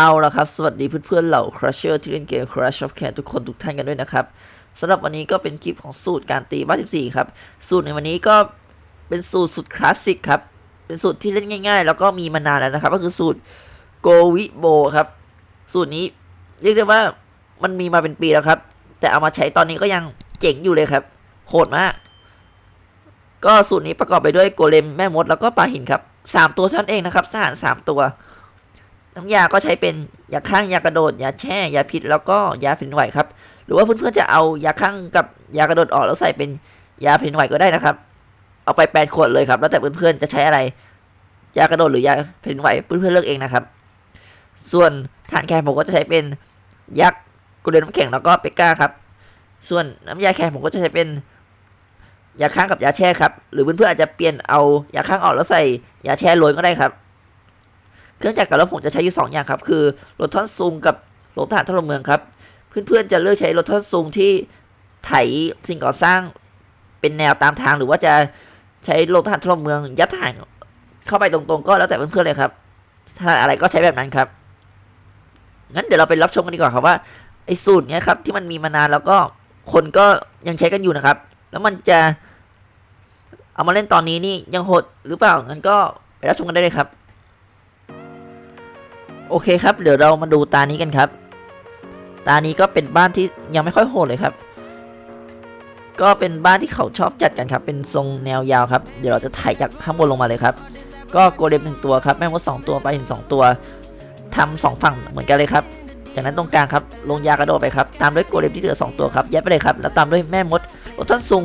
เอาละครับ สวัสดีเพื่อนๆเหล่า Crusher ที่เล่นเกม Crush of Can ทุกคนทุกท่านกันด้วยนะครับสำหรับวันนี้ก็เป็นคลิปของสูตรการตีบ้าน14 ครับ สูตรในวันนี้ก็เป็นสูตรสุดคลาสสิกครับ เป็นสูตรที่เล่นง่าย ๆ แล้วก็มีมานานแล้วนะครับ ก็คือสูตรโกวิโบครับ สูตรนี้เรียกได้ว่ามันมีมาเป็นปีแล้วครับ แต่เอามาใช้ตอนนี้ก็ยังเจ๋งอยู่เลยครับ โหดมาก ก็สูตรนี้ประกอบไปด้วยโกเลมแม่มดแล้วก็ปลาหินครับสามตัวเท่านั้นเองนะครับทหารสามตัว น้ำยาก็ใช้เป็นยาข้างยากระโดดยาแช่ยาพิษแล้วก็ยาผินไหวครับ หรือว่าเพื่อนๆจะเอายาข้างกับยากระโดดออกแล้วใส่เป็นยาผินไหวก็ได้นะครับ เอาไปแปดขวดเลยครับแล้วแต่เพื่อนๆจะใช้อะไรยากระโดดหรือยาผินไหวเพื่อนๆเลือกเองนะครับ ส่วนฐานแคร์ผมก็จะใช้เป็นยักษ์กุเรนน้ำแข็งแล้วก็เปกก้าครับ ส่วนน้ำยาแคร์ผมก็จะใช้เป็นยาข้างกับยาแช่ครับ หรือเพื่อนๆอาจจะเปลี่ยนเอายาข้างออกแล้วใส่ยาแช่โรยก็ได้ครับ เครื่องจักรกับรถผมจะใช้อยู่สองอย่างครับ คือรถท่อนซุงกับรถทหารทรเมืองครับ เพื่อนๆจะเลือกใช้รถท่อนซุงที่ไถสิ่งก่อสร้างเป็นแนวตามทางหรือว่าจะใช้รถทหารทรเมืองยัดถ่านเข้าไปตรงๆ ก็แล้วแต่เพื่อนๆเลยครับถ้าอะไรก็ใช้แบบนั้นครับ งั้นเดี๋ยวเราไปรับชมกันดีกว่าครับว่าไอ้สูตรเนี้ยครับที่มันมีมานานแล้วก็คนก็ยังใช้กันอยู่นะครับ แล้วมันจะเอามาเล่นตอนนี้นี่ยังโหดหรือเปล่างั้นก็ไปรับชมกันได้เลยครับ โอเคครับ เดี๋ยวเรามาดูตานี้กันครับ ตานี้ก็เป็นบ้านที่ยังไม่ค่อยโหดเลยครับ ก็เป็นบ้านที่เขาชอบจัดกันครับ เป็นทรงแนวยาวครับ เดี๋ยวเราจะถ่ายจากข้างบนลงมาเลยครับ ก็โกเลมหนึ่งตัวครับ แม่มดสองตัวไปลาหินสองตัวทำสองฝั่งเหมือนกันเลยครับ จากนั้นตรงกลางครับ ลงยากระโดดไปครับ ตามด้วยโกเลมที่เหลือสองตัวครับ ยัดไปเลยครับ แล้วตามด้วยแม่มดโรตันซุง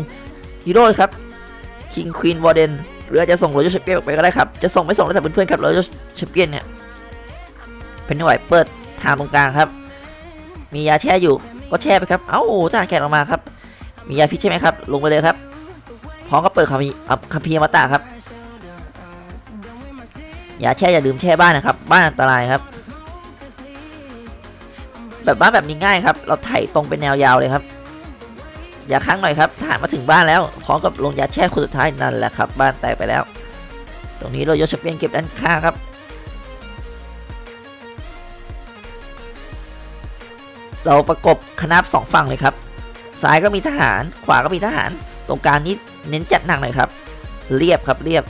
ฮีโร่ครับ คิงควีนวอร์เดนหรือจะส่งโรเจอร์เชเปียนออกไปก็ได้ครับ จะส่งไม่ส่งแล้วแต่เพื่อนๆครับโรเจอร์เชเปียนเนี่ย เป็นไหวเปิดทางตรงกลางครับ มียาแช่อยู่ก็แช่ไปครับ เอ้าจ่าแขกออกมาครับ มียาพิษใช่ไหมครับ ลงไปเลยครับ พร้อมก็เปิดคัมภีคัมภีร์มาตาครับยาแช่อย่าลืมแช่บ้านนะครับ บ้านอันตรายครับ แบบบ้านแบบนี้ง่ายครับ เราไถตรงเป็นแนวยาวเลยครับ อย่าค้างหน่อยครับทหารมาถึงบ้านแล้ว พร้อมกับลงยาแช่คนสุดท้ายนั่นแหละครับ บ้านแตกไปแล้ว ตรงนี้เรายศเปียนเก็บด้านข้างครับ เราประกบคณะสองฝั่งเลยครับซ้ายก็มีทหาร ขวาก็มีทหาร ตรงกลางนี้เน้นจัดหนักหน่อยครับ เรียบครับเรียบ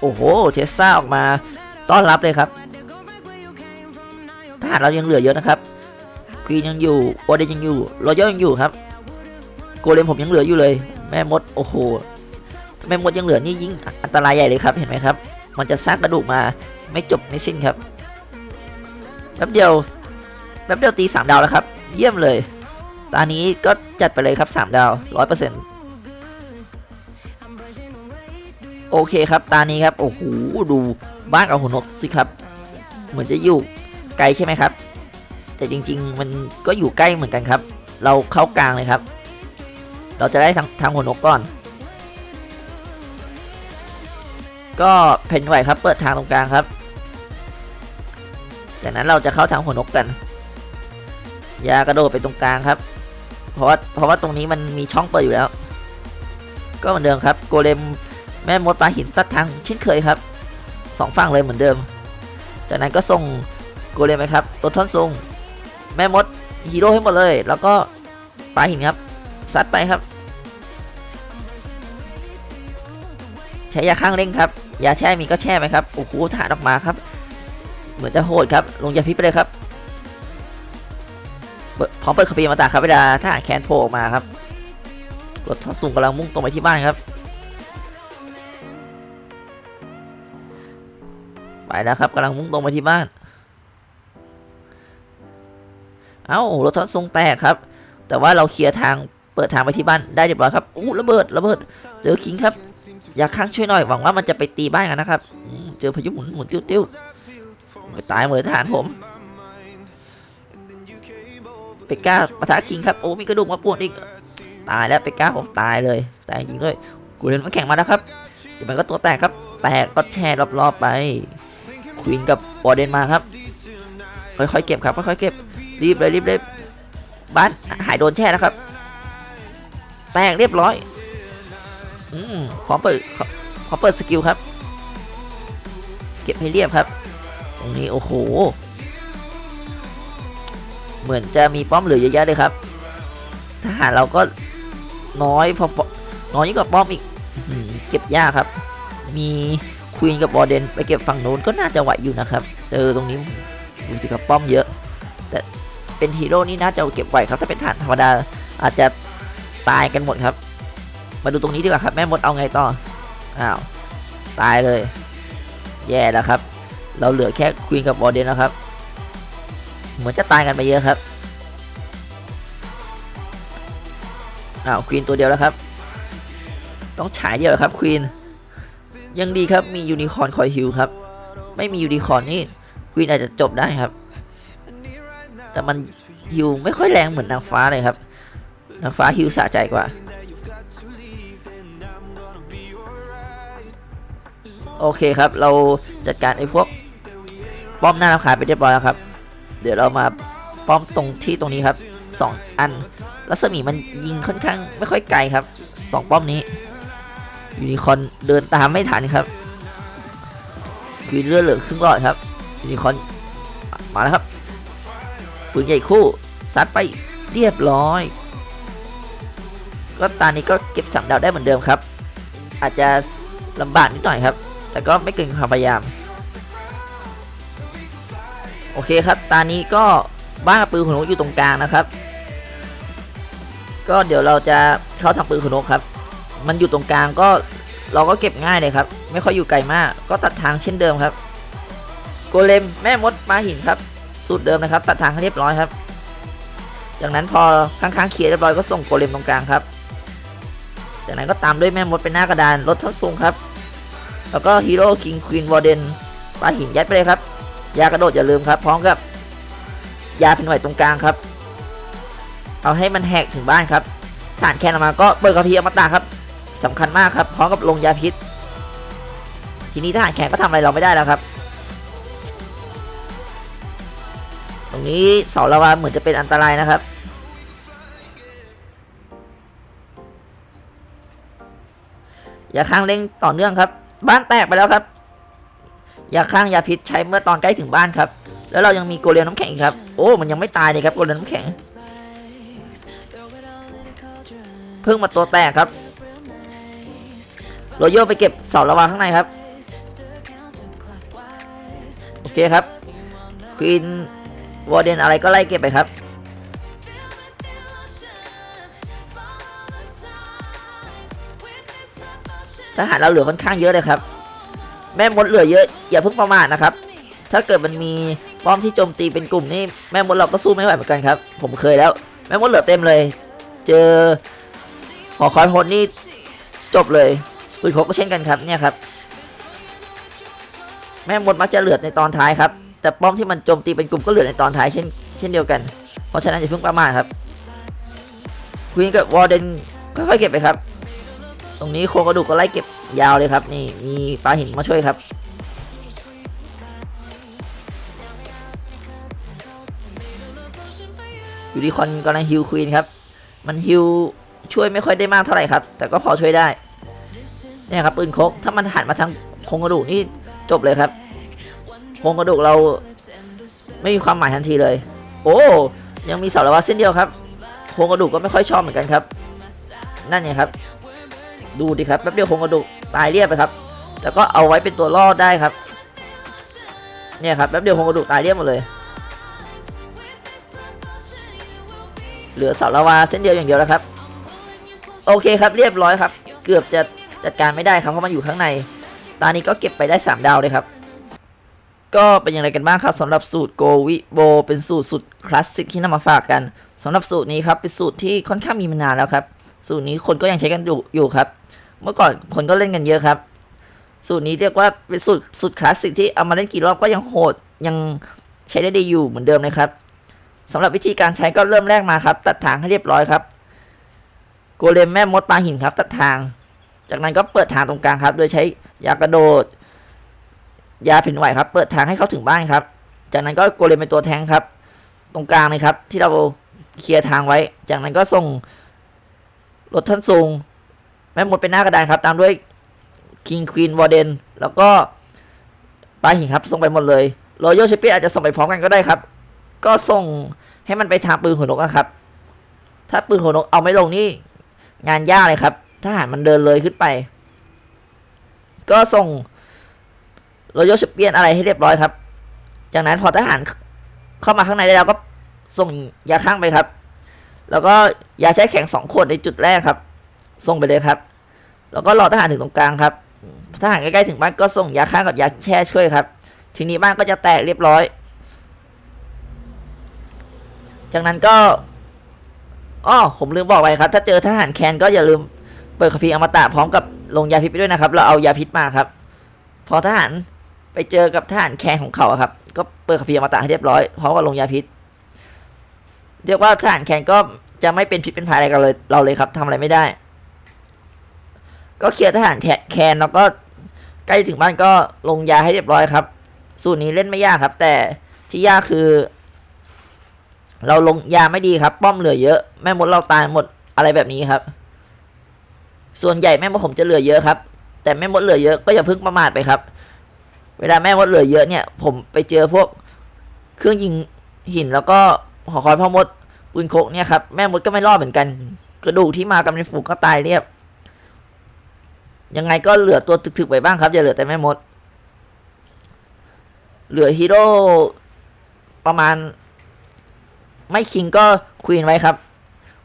โอ้โหเทสซาออกมาต้อนรับเลยครับ ทหารเรายังเหลือเยอะนะครับควีนยังอยู่โอเดนยังอยู่รอยัลยังอยู่ครับ โกเลมผมยังเหลืออยู่เลย แม่มดโอ้โหแม่มดยังเหลือนี่ยิ่งอันตรายใหญ่เลยครับเห็นไหมครับ มันจะสร้างกระดูกมาไม่จบไม่สิ้นครับ แป๊บเดียวแป๊บเดียวตีสามดาวแล้วครับ เยี่ยมเลย ตอนนี้ก็จัดไปเลยครับสามดาวร้อยเปอร์เซ็นต์โอเคครับ ตานี้ครับ โอ้โห ดูบ้านกับหัวนกสิครับ เหมือนจะอยู่ไกลใช่ไหมครับ แต่จริง ๆ มันก็อยู่ใกล้เหมือนกันครับ เราเข้ากลางเลยครับ เราจะได้ทางทางหัวนกก่อน ก็เพนไหวครับ เปิดทางตรงกลางครับ จากนั้นเราจะเข้าทางหัวนกกัน ยากระโดดไปตรงกลางครับ เพราะว่าเพราะว่าตรงนี้มันมีช่องเปิดอยู่แล้ว ก็เหมือนเดิมครับ โกเลมแม่มดปลาหินตัดทางเช่นเคยครับสองฝั่งเลยเหมือนเดิม จากนั้นก็ส่งโกเลมไปครับตัวท่อนทรงแม่มดฮีโร่ให้หมดเลย แล้วก็ปลาหินครับซัดไปครับ ใช้ยาข้างเร่งครับยาแช่มีก็แช่ไหมครับโอ้โหฐานออกมาครับ เหมือนจะโหดครับ ลงยาพิษไปเลยครับพร้อมเปิดคาปีมาตาครับเวลาถ้าแคนโผล่ออกมาครับรถทอดสูงกำลังมุ่งตรงไปที่บ้านครับ ไปแล้วครับกำลังมุ่งตรงไปที่บ้าน เอ้ารถทอดสูงแตกครับ แต่ว่าเราเคลียร์ทางเปิดทางไปที่บ้านได้เรียบร้อยครับอู้ระเบิดระเบิดเจอคิงครับ อยากข้างช่วยหน่อยหวังว่ามันจะไปตีบ้านกันนะครับเจอพายุหมุนหมุนติ้วติ้ว ตายหมดเลยทหารผมเปกก้าปะทะคิงครับโอ้มีกระดูกมาปวดอีกตายแล้วเปกก้าผมตายเลย ตายจริงด้วยกูเรียนมันแข่งมาแล้วครับเดี๋ยวมันก็ตัวแตกครับ แตกก็แช่รอบๆไปควีนกับบอเดนมาครับค่อยๆเก็บครับค่อยๆเก็บรีบเลยรีบเลยบ้านหายโดนแช่แล้วครับ แตกเรียบร้อยอืมพร้อมเปิดพร้อมเปิดสกิลครับ เก็บให้เรียบครับ รงนี้โอ้โห เหมือนจะมีป้อมเหลือเยอะแยะเลยครับทหารเราก็น้อยพอน้อยยิ่งกว่าป้อมอีกเก็บยากครับ มีควีนกับบอร์เดนไปเก็บฝั่งโน้นก็น่าจะไหวอยู่นะครับเออตรงนี้ดูสิครับป้อมเยอะ แต่เป็นฮีโร่นี่น่าจะเก็บไหวครับถ้าเป็นฐานธรรมดาอาจจะตายกันหมดครับ มาดูตรงนี้ดีกว่าครับ แม่มดเอาไงต่ออ้าวตายเลย แย่แล้วครับ เราเหลือแค่ควีนกับบอร์เดนแล้วครับ เหมือนจะตายกันไปเยอะครับอ้าวควีนตัวเดียวแล้วครับ ต้องฉายเดียวเหรอครับควีนยังดีครับมียูนิคอร์นคอยฮิวครับ ไม่มียูนิคอร์นนี่ควีนอาจจะจบได้ครับ แต่มันฮิวไม่ค่อยแรงเหมือนนางฟ้าเลยครับนางฟ้าฮิวสะใจกว่าโอเคครับ เราจัดการไอ้พวก ป้อมหน้ารำคาญไปเรียบร้อยแล้วครับ เดี๋ยวเรามาป้อมตรงที่ตรงนี้ครับสองอันรัศมีมันยิงค่อนข้างไม่ค่อยไกลครับสองป้อมนี้ยูนิคอนเดินตามไม่ทันครับคือเลือดเหลือครึ่งหลอดครับยูนิคอนมาแล้วครับปืนใหญ่คู่ซัดไปเรียบร้อย ก็ตานี้ก็เก็บสามดาวได้เหมือนเดิมครับ อาจจะลำบากนิดหน่อยครับ แต่ก็ไม่เกินความพยายาม โอเคครับตานี้ก็บ้านกับปืนขนนกอยู่ตรงกลางนะครับ ก็เดี๋ยวเราจะเข้าทางปืนขนนกครับ มันอยู่ตรงกลางก็เราก็เก็บง่ายเลยครับ ไม่ค่อยอยู่ไกลมาก ก็ตัดทางเช่นเดิมครับ โกเลมแม่มดมาหินครับ สูตรเดิมนะครับ ตัดทางให้เรียบร้อยครับ จากนั้นพอข้างๆเคลียร์เรียบร้อยก็ส่งโกเลมตรงกลางครับ จากนั้นก็ตามด้วยแม่มดเป็นหน้ากระดานรถทั้งสูงครับ แล้วก็ฮีโร่คิงควีนวอร์เดนปลาหินยัดไปเลยครับ ยากระโดดอย่าลืมครับ พร้อมกับ ยาเป็นหน่วยตรงกลางครับ เอาให้มันแหกถึงบ้านครับฐานแคนออกมาก็เปิดกระพีอมตะครับสำคัญมากครับ พร้อมกับลงยาพิษ ทีนี้ทหารแคนก็ทำอะไรเราไม่ได้แล้วครับ ตรงนี้เสาลาวาเหมือนจะเป็นอันตรายนะครับ อย่าค้างเร่งต่อเนื่องครับ บ้านแตกไปแล้วครับ ยาค้างยาพิษใช้เมื่อตอนใกล้ถึงบ้านครับ แล้วเรายังมีโกเลียน้ำแข็งอีกครับ โอ้ มันยังไม่ตายเลยครับโกเลียน้ำแข็ง เพิ่งมาตัวแตกครับโรโยไปเก็บเสาระวางข้างในครับ โอเคครับควีนวอร์เดนอะไรก็ไล่เก็บไปครับ ทหารเราเหลือค่อนข้างเยอะเลยครับ แม่มดเหลือเยอะอย่าเพิ่งประมาทนะครับ ถ้าเกิดมันมีป้อมที่โจมตีเป็นกลุ่มนี่แม่มดเราก็สู้ไม่ไหวเหมือนกันครับ ผมเคยแล้ว แม่มดเหลือเต็มเลย เจอหอคอยโหดนี่จบเลยปืนพกก็เช่นกันครับเนี่ยครับแม่มดมักจะเหลือในตอนท้ายครับ แต่ป้อมที่มันโจมตีเป็นกลุ่มก็เหลือในตอนท้ายเช่นเช่นเดียวกัน เพราะฉะนั้นอย่าเพิ่งประมาทครับคุยกับวอร์เดนค่อยๆเก็บไปครับ ตรงนี้โครงกระดูกก็ไล่เก็บ ยาวเลยครับ นี่มีปลาหินมาช่วยครับยูนิคอนกำลังฮิลควีนครับ มันฮิลช่วยไม่ค่อยได้มากเท่าไหร่ครับ แต่ก็พอช่วยได้ เนี่ยครับปืนคกถ้ามันหันมาทางโครงกระดูกนี่จบเลยครับโครงกระดูกเราไม่มีความหมายทันทีเลย โอ้ยังมีเสาระวะเส้นเดียวครับโครงกระดูกก็ไม่ค่อยชอบเหมือนกันครับ นั่นไงครับ ดูดิครับแป๊บเดียวโครงกระดูก ตายเรียบไปครับแล้วก็เอาไว้เป็นตัวรอดได้ครับ เนี่ยครับแป๊บเดียวโครงกระดูกตายเรียบหมดเลย เหลือเสาละวาเส้นเดียวอย่างเดียวแล้วครับ โอเคครับเรียบร้อยครับ เกือบจะจัดการไม่ได้ครับเพราะมันอยู่ข้างในตอนนี้ก็เก็บไปได้ 3 ดาวเลยครับ ก็เป็นอย่างไรกันบ้างครับสำหรับสูตรโกวิโบเป็นสูตรสุดคลาสสิกที่นำมาฝากกันสำหรับสูตรนี้ครับเป็นสูตรที่ค่อนข้างมีมานานแล้วครับ สูตรนี้คนก็ยังใช้กันอยู่อยู่ครับ เมื่อก่อนคนก็เล่นกันเยอะครับ สูตรนี้เรียกว่าเป็นสูตรสุดคลาสสิกที่เอามาเล่นกี่รอบก็ยังโหดยังใช้ได้ดีอยู่เหมือนเดิมเลยครับสำหรับวิธีการใช้ก็เริ่มแรกมาครับ ตัดทางให้เรียบร้อยครับโกเลมแม่มดปลาหินครับ ตัดทาง จากนั้นก็เปิดทางตรงกลางครับ โดยใช้ยากระโดด ยาผินไหวครับ เปิดทางให้เข้าถึงบ้านครับ จากนั้นก็โกเลมเป็นตัวแทงครับ ตรงกลางเลยครับ ที่เราเคลียร์ทางไว้ จากนั้นก็ส่งรถท่านสูง แม่มดเป็นหน้ากระดานครับ ตามด้วยคิงควีนวอร์เดนแล้วก็ปลาหินครับ ส่งไปหมดเลยรอยัลแชมเปียอาจจะส่งไปพร้อมกันก็ได้ครับ ก็ส่งให้มันไปทางปืนหัวนกนะครับ ถ้าปืนหัวนกเอาไม่ลงนี่งานยากเลยครับทหารมันเดินเลยขึ้นไป ก็ส่งรอยัลแชมเปียนอะไรให้เรียบร้อยครับ จากนั้นพอทหารเข้ามาข้างในได้แล้วก็ส่งยาข้างไปครับ แล้วก็ยาแช่แข็งสองขวดในจุดแรกครับ ส่งไปเลยครับ แล้วก็รอทหารถึงตรงกลางครับทหารใกล้ๆถึงบ้านก็ส่งยาฆ่ากับยาแช่ช่วยครับ ทีนี้บ้านก็จะแตกเรียบร้อย จากนั้นก็อ้อผมลืมบอกไปครับ ถ้าเจอทหารแคนก็อย่าลืมเปิดคาฟีอมตะพร้อมกับลงยาพิษไปด้วยนะครับ เราเอายาพิษมาครับ พอทหารไปเจอกับทหารแคนของเขาครับ ก็เปิดคาฟีอมตะให้เรียบร้อยพร้อมกับลงยาพิษ เรียกว่าทหารแคนก็จะไม่เป็นพิษเป็นภัยอะไรกันเลยเราเลยครับทำอะไรไม่ได้ ก็เคลียร์ทหารแคนแล้วก็ใกล้ถึงบ้านก็ลงยาให้เรียบร้อยครับ สูตรนี้เล่นไม่ยากครับ แต่ที่ยากคือ เราลงยาไม่ดีครับ ป้อมเหลือเยอะ แม่มดเราตายหมดอะไรแบบนี้ครับ ส่วนใหญ่แม่มดผมจะเหลือเยอะครับ แต่แม่มดเหลือเยอะก็อย่าพิ่งประมาทไปครับ เวลาแม่มดเหลือเยอะเนี่ย ผมไปเจอพวกเครื่องยิงหินแล้วก็หอคอยพ่อมดปืนโคกเนี่ยครับแม่มดก็ไม่รอดเหมือนกัน กระดูกที่มากันเป็นฝูงก็ตายเรียบ ยังไงก็เหลือตัวถึกๆไปบ้างครับ อย่าเหลือแต่แม่มด เหลือฮีโร่ประมาณ ไม่คิงก็ควีนไว้ครับ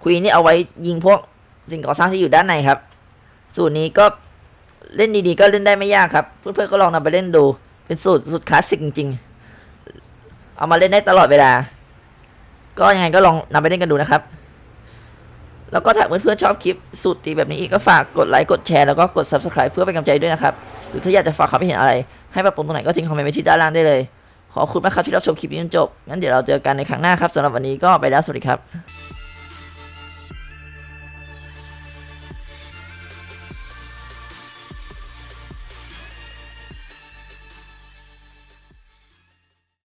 ควีนนี่เอาไว้ยิงพวกสิ่งก่อสร้างที่อยู่ด้านในครับ สูตรนี้ก็เล่นดีๆก็เล่นได้ไม่ยากครับ เพื่อนๆก็ลองนำไปเล่นดู เป็นสูตรสุดคลาสสิกจริงๆ เอามาเล่นได้ตลอดเวลา ก็ยังไงก็ลองนำไปเล่นกันดูนะครับ แล้วก็ถ้าเพื่อนๆชอบคลิปสูตรตีแบบนี้อีกก็ฝากกดไลค์กดแชร์แล้วก็กด subscribe เพื่อเป็นกำลังใจด้วยนะครับ หรือถ้าอยากจะฝากความคิดเห็นอะไร ให้ปรับปรุงตรงไหนก็ทิ้งคอมเมนต์ไว้ที่ด้านล่างได้เลย ขอบคุณมากครับที่รับชมคลิปนี้จนจบงั้นเดี๋ยวเราเจอกันในครั้งหน้าครับสำหรับวันนี้ก็ไปแล้วสวัสดีครับ